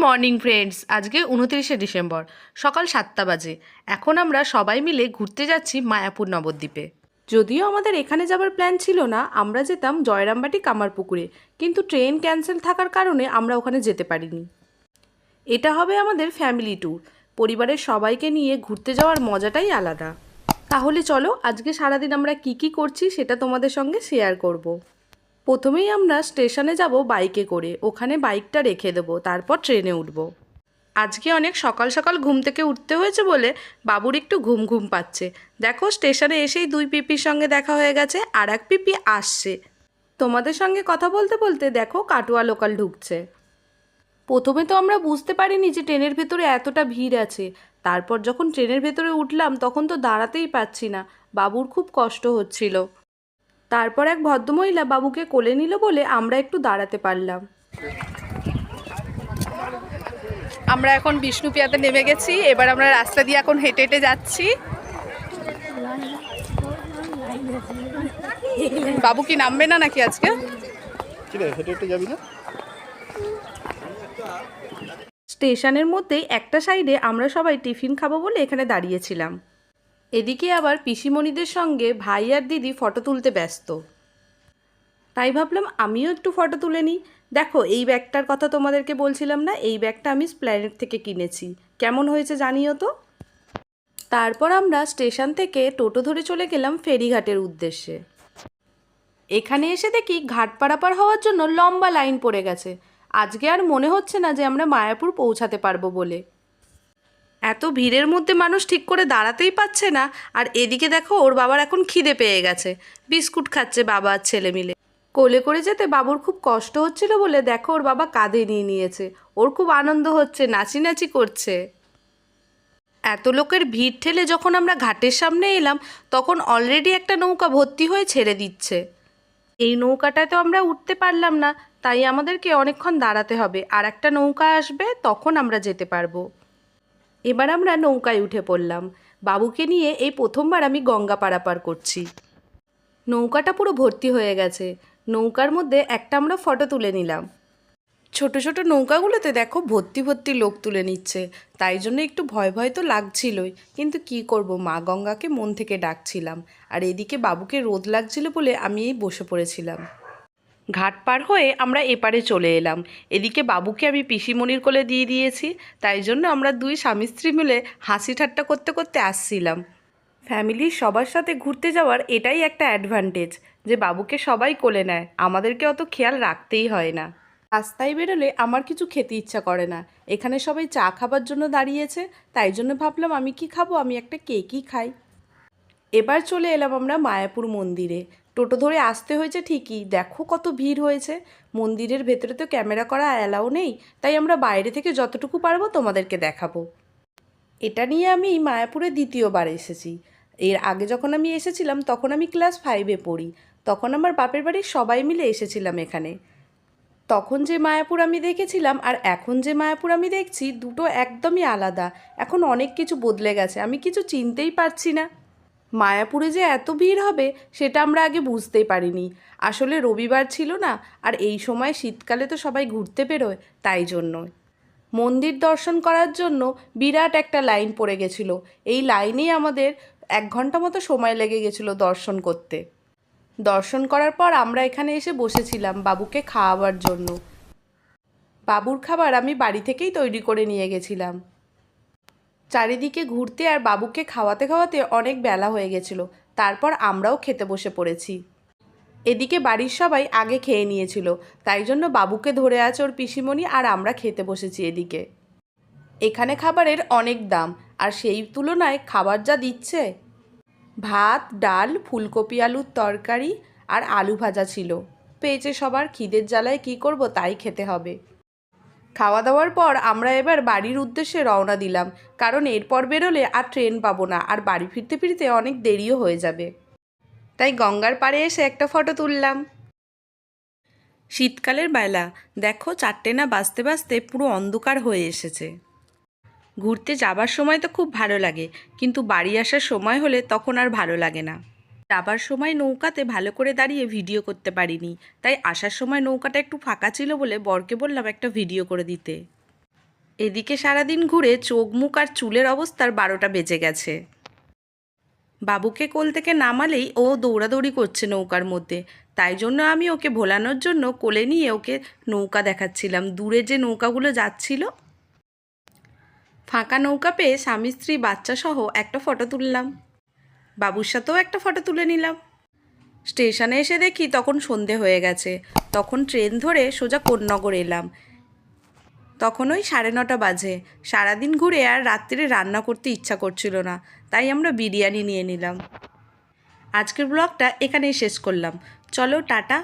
Morning friends. আজকে উনত্রিশে December, সকাল সাতটা বাজে। এখন আমরা সবাই মিলে ঘুরতে যাচ্ছি মায়াপুর নবদ্বীপে। যদিও আমাদের এখানে যাবার প্ল্যান ছিল না, আমরা যেতাম জয়রামবাটি কামারপুকুরে, কিন্তু ট্রেন ক্যান্সেল থাকার কারণে আমরা ওখানে যেতে পারিনি। এটা হবে আমাদের ফ্যামিলি ট্যুর। পরিবারের সবাইকে নিয়ে ঘুরতে যাওয়ার মজাটাই আলাদা। তাহলে চলো, আজকে সারাদিন আমরা কি কি করছি সেটা তোমাদের সঙ্গে শেয়ার করব। প্রথমেই আমরা স্টেশনে যাব বাইকে করে। ওখানে বাইকটা রেখে দেবো, তারপর ট্রেনে উঠব। আজকে অনেক সকাল সকাল ঘুম থেকে উঠতে হয়েছে বলে বাবুর একটু ঘুম ঘুম পাচ্ছে। দেখো, স্টেশনে এসেই দুই পিপির সঙ্গে দেখা হয়ে গেছে, আর এক পিপি আসছে। তোমাদের সঙ্গে কথা বলতে বলতে দেখো কাটোয়া লোকাল ঢুকছে। প্রথমে তো আমরা বুঝতে পারিনি যে ট্রেনের ভেতরে এতটা ভিড় আছে। তারপর যখন ট্রেনের ভেতরে উঠলাম, তখন তো দাঁড়াতেই পাচ্ছি না। বাবুর খুব কষ্ট হচ্ছিল। তারপর এক ভদ্রমহিলা বাবুকে কোলে নিল বলে আমরা একটু দাঁড়াতে পারলাম। আমরা এখন বিষ্ণুপিয়াতে নেমে গেছি এবার আমরা রাস্তা দিয়ে এখন হেঁটে হেঁটে যাচ্ছি। বাবু কি নামবে না নাকি আজকে? স্টেশনের মধ্যেই একটা সাইডে আমরা সবাই টিফিন খাব বলে এখানে দাঁড়িয়েছিলাম। এদিকে আবার পিসিমণিদের সঙ্গে ভাই আর দিদি ফটো তুলতে ব্যস্ত। তাই ভাবলাম আমিও একটু ফটো তুলে নিই। দেখো, এই ব্যাগটার কথা তোমাদেরকে বলছিলাম না, এই ব্যাগটা আমি স্প্ল্যানেট থেকে কিনেছি। কেমন হয়েছে জানিও তো? তারপর আমরা স্টেশন থেকে টোটো ধরে চলে গেলাম ফেরিঘাটের উদ্দেশ্যে। এখানে এসে দেখি ঘাট পারাপার হওয়ার জন্য লম্বা লাইন পড়ে গেছে। আজকে আর মনে হচ্ছে না যে আমরা মায়াপুর পৌঁছাতে পারব বলে। এত ভিড়ের মধ্যে মানুষ ঠিক করে দাঁড়াতেই পাচ্ছে না। আর এদিকে দেখো, ওর বাবার এখন খিদে পেয়ে গেছে। বিস্কুট খাচ্ছে বাবা আর ছেলে মিলে। কোলে করে যেতে বাবুর খুব কষ্ট হচ্ছিল বলে দেখো, ওর বাবা কাঁধে নিয়ে নিয়েছে। ওর খুব আনন্দ হচ্ছে নাচি নাচি করছে। এত লোকের ভিড় ঠেলে যখন আমরা ঘাটের সামনে এলাম, তখন অলরেডি একটা নৌকা ভর্তি হয়ে ছেড়ে দিচ্ছে। এই নৌকাটায় তো আমরা উঠতে পারলাম না, তাই আমাদেরকে অনেকক্ষণ দাঁড়াতে হবে। আর একটা নৌকা আসবে, তখন আমরা যেতে পারব। এবার আমরা নৌকায় উঠে পড়লাম। বাবুকে নিয়ে এই প্রথমবার আমি গঙ্গা পারাপার করছি। নৌকাটা পুরো ভর্তি হয়ে গেছে। নৌকার মধ্যে একটা আমরা ফটো তুলে নিলাম। ছোট ছোট নৌকাগুলোতে দেখো ভর্তি ভর্তি লোক তুলে নিচ্ছে। তাই জন্য একটু ভয় ভয় তো লাগছিলই। কিন্তু কি করব, মা গঙ্গাকে মন থেকে ডাকছিলাম। আর এদিকে বাবুকে রোদ লাগছিল বলে আমি এই বসে পড়েছিলাম। ঘাট পার হয়ে আমরা এপারে চলে এলাম। এদিকে বাবুকে আমি পিসিমণির কোলে দিয়ে দিয়েছি, তাই জন্য আমরা দুই স্বামী স্ত্রী মিলে হাসি ঠাট্টা করতে করতে আসছিলাম। ফ্যামিলির সবার সাথে ঘুরতে যাওয়ার এটাই একটা অ্যাডভান্টেজ যে বাবুকে সবাই কোলে নেয়, আমাদেরকে অত খেয়াল রাখতেই হয় না। রাস্তায় বেরোলে আমার কিছু খেতে ইচ্ছা করে না, এখানে সবাই চা খাবার জন্য দাঁড়িয়েছে, তাই জন্য ভাবলাম আমি কি খাব, আমি একটা কেকই খাই। এবার চলে এলাম আমরা মায়াপুর মন্দিরে টোটো ধরে আসতে হয়েছে ঠিকই। দেখো কত ভিড় হয়েছে। মন্দিরের ভেতরে তো ক্যামেরা করা অ্যালাউ নেই, তাই আমরা বাইরে থেকে যতটুকু পারব তোমাদেরকে দেখাবো। এটা নিয়ে আমি মায়াপুরে দ্বিতীয়বার এসেছি। এর আগে যখন আমি এসেছিলাম, তখন আমি ক্লাস ফাইভে পড়ি। তখন আমার বাপের বাড়ির সবাই মিলে এসেছিলাম এখানে। তখন যে মায়াপুর আমি দেখেছিলাম আর এখন যে মায়াপুর আমি দেখছি, দুটো একদমই আলাদা। এখন অনেক কিছু বদলে গেছে। আমি কিছু চিনতেই পারছি না। মায়াপুরে যে এত ভিড় হবে, সেটা আমরা আগে বুঝতেই পারিনি। আসলে রবিবার ছিল না, আর এই সময় শীতকালে তো সবাই ঘুরতে বেরোয়, তাই জন্য মন্দির দর্শন করার জন্য বিরাট একটা লাইন পড়ে গেছিল। এই লাইনেই আমাদের এক ঘণ্টা মতো সময় লেগে গেছিল দর্শন করতে। দর্শন করার পর আমরা এখানে এসে বসেছিলাম বাবুকে খাওয়াবার জন্য। বাবুর খাবার আমি বাড়ি থেকেই তৈরি করে নিয়ে গেছিলাম। চারিদিকে ঘুরতে আর বাবুকে খাওয়াতে খাওয়াতে অনেক বেলা হয়ে গেছিল। তারপর আমরাও খেতে বসে পড়েছি। এদিকে বাড়ির সবাই আগে খেয়ে নিয়েছিল, তাই জন্য বাবুকে ধরে আছে ওর পিসিমণি আর আমরা খেতে বসেছি এদিকে। এখানে খাবারের অনেক দাম, আর সেই তুলনায় খাবার যা দিচ্ছে? ভাত, ডাল, ফুলকপি, আলুর তরকারি আর আলু ভাজা ছিল। পেয়েছে সবার খিদের জ্বালায় কী করব তাই খেতে হবে। খাওয়া দাওয়ার পর আমরা এবার বাড়ির উদ্দেশ্যে রওনা দিলাম, কারণ এরপর বেরোলে আর ট্রেন পাবো না আর বাড়ি ফিরতে ফিরতে অনেক দেরিও হয়ে যাবে। তাই গঙ্গার পাড়ে এসে একটা ফটো তুললাম। শীতকালের বেলা, দেখো চারটে না বাজতে বাজতে পুরো অন্ধকার হয়ে এসেছে। ঘুরতে যাবার সময় তো খুব ভালো লাগে, কিন্তু বাড়ি আসার সময় হলে তখন আর ভালো লাগে না। যাবার সময় নৌকাতে ভালো করে দাঁড়িয়ে ভিডিও করতে পারিনি। তাই আসার সময় নৌকাটা একটু ফাঁকা ছিল বলে বরকে বললাম একটা ভিডিও করে দিতে। এদিকে সারাদিন ঘুরে চোখ, মুখ আর চুলের অবস্থার বারোটা বেজে গেছে। বাবুকে কোল থেকে নামালেই ও দৌড়াদৌড়ি করছে নৌকার মধ্যে। তাই জন্য আমি ওকে ভোলানোর জন্য কোলে নিয়ে ওকে নৌকা দেখাচ্ছিলাম। দূরে যে নৌকাগুলো যাচ্ছিল, ফাঁকা নৌকা পেয়ে স্বামী, স্ত্রী বাচ্চা সহ একটা ফটো তুললাম। বাবুর সাথেও একটা ফটো তুলে নিলাম। স্টেশনে এসে দেখি তখন সন্ধে হয়ে গেছে। তখন ট্রেন ধরে সোজা কোন্নগর এলাম। তখন ওই সাড়ে নটা বাজে। সারাদিন ঘুরে আর রাত্রিরে রান্না করতে ইচ্ছা করছিল না, তাই আমরা বিরিয়ানি নিয়ে নিলাম। আজকের ব্লগটা এখানেই শেষ করলাম। চলো, টাটা।